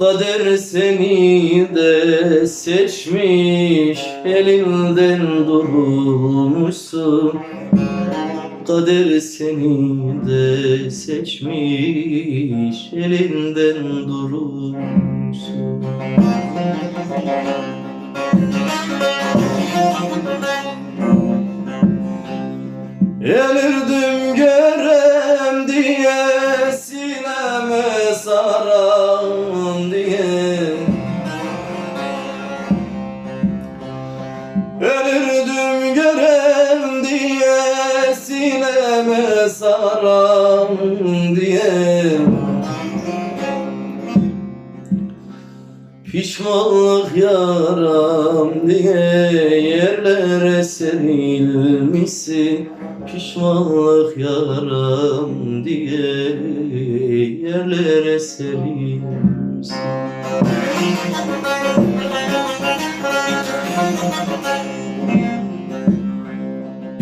Kader seni de seçmiş Elinden durmuşsun. Kader seni de seçmiş Elinden durmuşsun. Elirdim görem diye Sineme saran saran diye. Pişmanlık yaram diye yerlere serilmişsin. Pişmanlık yaram diye yerlere serilmişsin